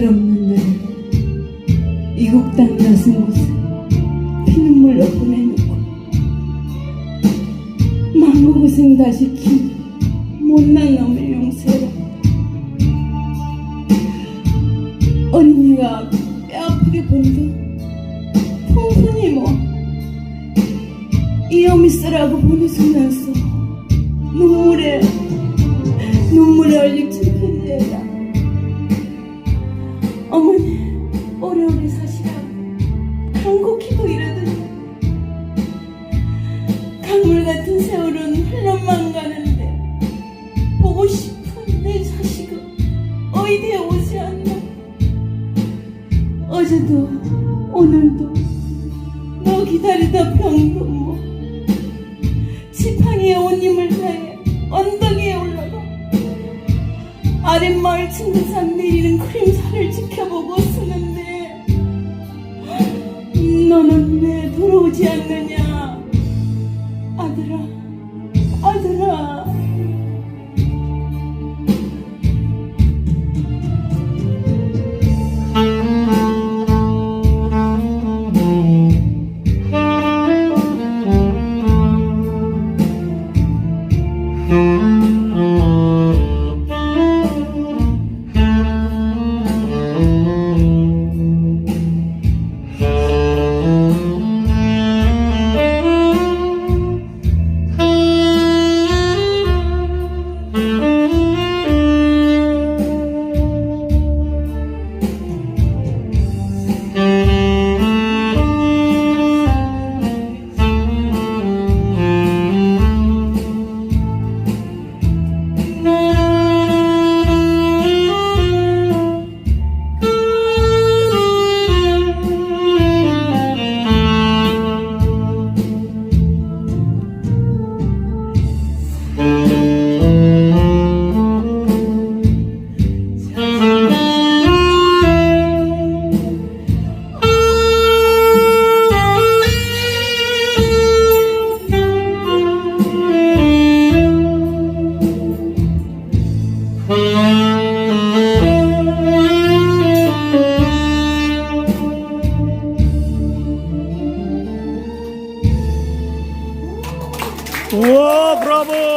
철없는 늘 이국 땅 낯은 곳에 피눈물로 보내놓고 마음고생 다 시 킨 못난 놈의 용세로 어린이가 뼈 아프게 본듯 풍분히 뭐이 어미 쓰라고 보내주면서 눈물에 눈물에 어이대에 오지 않나 어제도 오늘도 너 기다리다 병도 뭐 지팡이에 옷 힘을 다해 언덕 위에 올라가 아랫마을 친구산 내리는 그림자를 지켜보고 쓰는데 너는 왜 돌아오지 않느냐 우와 브라보